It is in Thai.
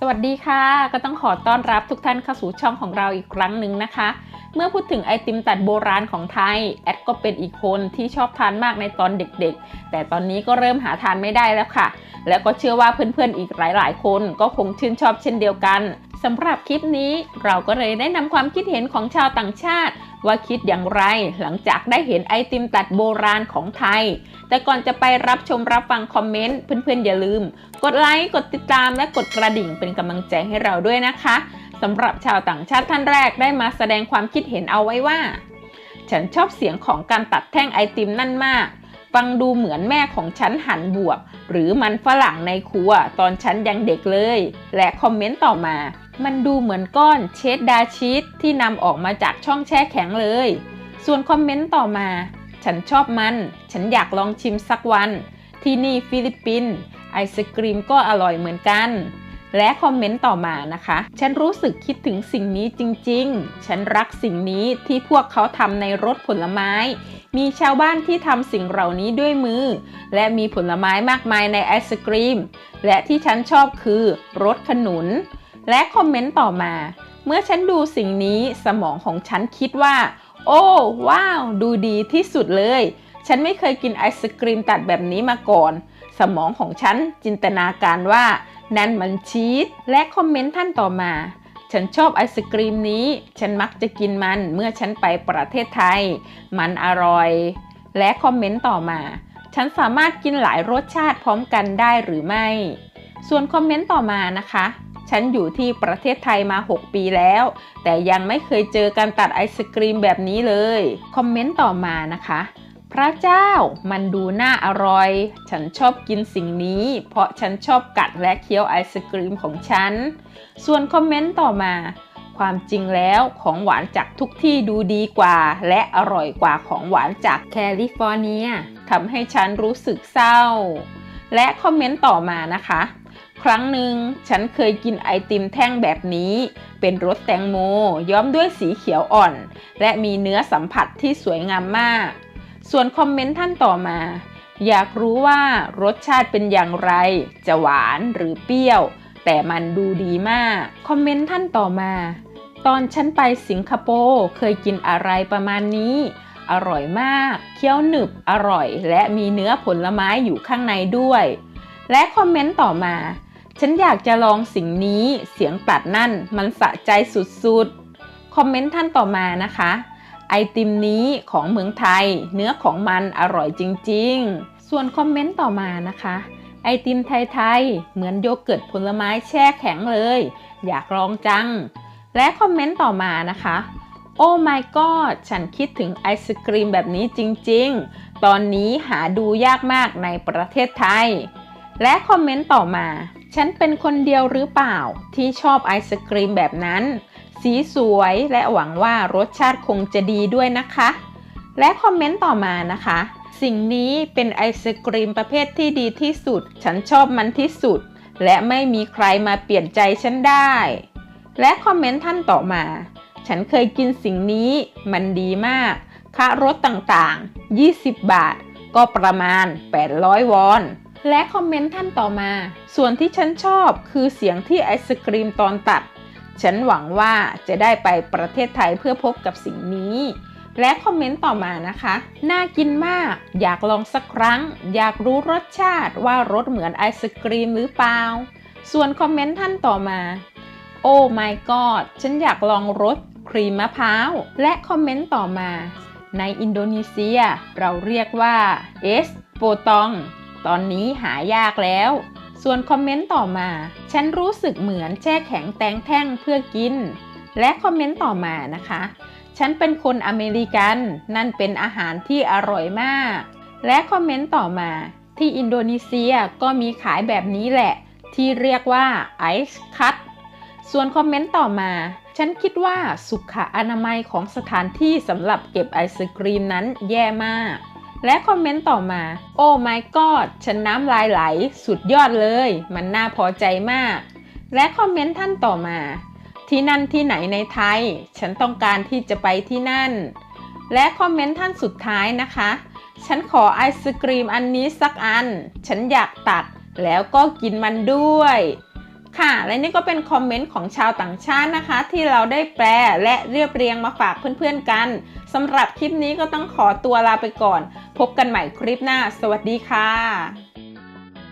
สวัสดีค่ะ ก็ต้องขอต้อนรับทุกท่านเข้าสู่ช่องของเราอีกครั้งหนึ่งนะคะ เมื่อพูดถึงไอติมตัดโบราณของไทย แอดก็เป็นอีกคนที่ชอบทานมากในตอนเด็กๆ แต่ตอนนี้ก็เริ่มหาทานไม่ได้แล้วค่ะ แล้วก็เชื่อว่าเพื่อนๆอีกหลายๆ คนก็คงชื่นชอบเช่นเดียวกันสำหรับคลิปนี้เราก็เลยได้นำความคิดเห็นของชาวต่างชาติ ว่าคิดอย่างไรหลังจากได้เห็นไอติมตัดโบราณของไทย แต่ก่อนจะไปรับชมรับฟังคอมเมนต์เพื่อนๆอย่าลืม กดไลค์กดติดตามและกดกระดิ่งเป็นกำลังใจให้เราด้วยนะคะสำหรับชาวต่างชาติท่านแรกได้มาแสดงความคิดเห็นเอาไว้ว่า ฉันชอบเสียงของการตัดแท่งไอติมนั่นมากฟังดูเหมือนแม่ของฉันหั่นบวบ หรือมันฝรั่งในครัวตอนฉันยังเด็กเลย และคอมเมนต์ต่อมา มันดูเหมือนก้อนเชดดาร์ชีสที่นำออกมาจากช่องแช่แข็งเลย ส่วนคอมเมนต์ต่อมา ฉันชอบมัน ฉันอยากลองชิมสักวัน ที่นี่ฟิลิปปินส์ไอศกรีมก็อร่อยเหมือนกัน และคอมเมนต์ต่อมานะคะ ฉันรู้สึกคิดถึงสิ่งนี้จริงๆ ฉันรักสิ่งนี้ที่พวกเขาทำในรถผลไม้ มีชาวบ้านที่ทำสิ่งเหล่านี้ด้วยมือ และมีผลไม้มากมายในไอศกรีม และที่ฉันชอบคือรสขนุน และคอมเมนต์ต่อมา เมื่อฉันดูสิ่งนี้สมองของฉันคิดว่า โอ้ว้าว ดูดีที่สุดเลย ฉันไม่เคยกินไอศกรีมตัดแบบนี้มาก่อน สมองของฉันจินตนาการว่า นั่นมันชีสและคอมเมนต์ท่านต่อมา ฉันชอบไอศกรีมนี้ ฉันมักจะกินมันเมื่อฉันไปประเทศไทย มันอร่อย และคอมเมนต์ต่อมา ฉันสามารถกินหลายรสชาติพร้อมกันได้หรือไม่ ส่วนคอมเมนต์ต่อมานะคะ ฉันอยู่ที่ประเทศไทยมา 6 ปีแล้ว แต่ยังไม่เคยเจอการตัดไอศกรีมแบบนี้เลย คอมเมนต์ต่อมานะคะ พระเจ้ามันดูน่าอร่อย ฉันชอบกินสิ่งนี้ เพราะฉันชอบกัดและเคี้ยวไอศกรีมของฉัน ส่วนคอมเมนต์ต่อมา ความจริงแล้วของหวานจากทุกที่ดูดีกว่า และอร่อยกว่าของหวานจากแคลิฟอร์เนียทำให้ฉันรู้สึกเศร้า และคอมเมนต์ต่อมานะคะ ครั้งหนึ่งฉันเคยกินไอติมแท่งแบบนี้ เป็นรสแตงโม ย้อมด้วยสีเขียวอ่อน และมีเนื้อสัมผัสที่สวยงามมาก ส่วนคอมเมนต์ท่านต่อมา อยากรู้ว่ารสชาติเป็นอย่างไร จะหวานหรือเปรี้ยว แต่มันดูดีมาก คอมเมนต์ท่านต่อมา ตอนฉันไปสิงคโปร์เคยกินอะไรประมาณนี้ อร่อยมาก เคี้ยวหนึบอร่อย และมีเนื้อผลไม้อยู่ข้างในด้วย และคอมเมนต์ต่อมา ฉันอยากจะลองสิ่งนี้เสียงตัดนั่นมันสะใจสุดๆ คอมเมนต์ท่านต่อมานะคะ ไอติมนี้ของเมืองไทย เนื้อของมันอร่อยจริงๆ ส่วนคอมเมนต์ต่อมานะคะ ไอติมไทยๆ เหมือนโยเกิร์ตผลไม้แช่แข็งเลย อยากลองจัง และคอมเมนต์ต่อมานะคะโอ้ my god ฉันคิดถึงไอศกรีมแบบนี้จริงๆ ตอนนี้หาดูยากมากในประเทศไทย และคอมเมนต์ต่อมา ฉันเป็นคนเดียวหรือเปล่า ที่ชอบไอศกรีมแบบนั้น สีสวยและหวังว่ารสชาติคงจะดีด้วยนะคะ และคอมเมนต์ต่อมานะคะ สิ่งนี้เป็นไอศกรีมประเภทที่ดีที่สุด ฉันชอบมันที่สุด และไม่มีใครมาเปลี่ยนใจฉันได้ และคอมเมนต์ท่านต่อมา ฉันเคยกินสิ่งนี้ มันดีมากค่ารถต่างๆ 20 บาท ก็ประมาณ 800 วอน และคอมเมนต์ท่านต่อมา ส่วนที่ฉันชอบคือเสียงที่ไอศกรีมตอนตัด ฉันหวังว่าจะได้ไปประเทศไทยเพื่อพบกับสิ่งนี้ และคอมเมนต์ต่อมานะคะ น่ากินมาก อยากลองสักครั้ง อยากรู้รสชาติว่ารสเหมือนไอศกรีมหรือเปล่า ส่วนคอมเมนต์ท่านต่อมา โอ้ my god ฉันอยากลองรสครีมมะพร้าว และคอมเมนต์ต่อมา ในอินโดนีเซีย เราเรียกว่าเอสโปตอง ตอนนี้หายากแล้ว ส่วนคอมเมนต์ต่อมา ฉันรู้สึกเหมือนแช่แข็งแตงแท่งเพื่อกิน และคอมเมนต์ต่อมานะคะ ฉันเป็นคนอเมริกัน นั่นเป็นอาหารที่อร่อยมาก และคอมเมนต์ต่อมาที่อินโดนีเซียก็มีขายแบบนี้แหละ ที่เรียกว่าไอซ์คัตส่วนคอมเมนต์ต่อมา ฉันคิดว่าสุขอนามัยของสถานที่สำหรับเก็บไอศกรีมนั้นแย่มาก และคอมเมนต์ต่อมา โอ้ my god ฉันน้ำลายไหล สุดยอดเลย มันน่าพอใจมาก และคอมเมนต์ท่านต่อมา ที่นั่นที่ไหนในไทย ฉันต้องการที่จะไปที่นั่น และคอมเมนต์ท่านสุดท้ายนะคะ ฉันขอไอศกรีมอันนี้สักอัน ฉันอยากตัดแล้วก็กินมันด้วยค่ะ และนี่ก็เป็นคอมเมนต์ของชาวต่างชาตินะคะ ที่เราได้แปลและเรียบเรียงมาฝากเพื่อนๆกัน สำหรับคลิปนี้ก็ต้องขอตัวลาไปก่อน พบกันใหม่คลิปหน้า สวัสดีค่ะ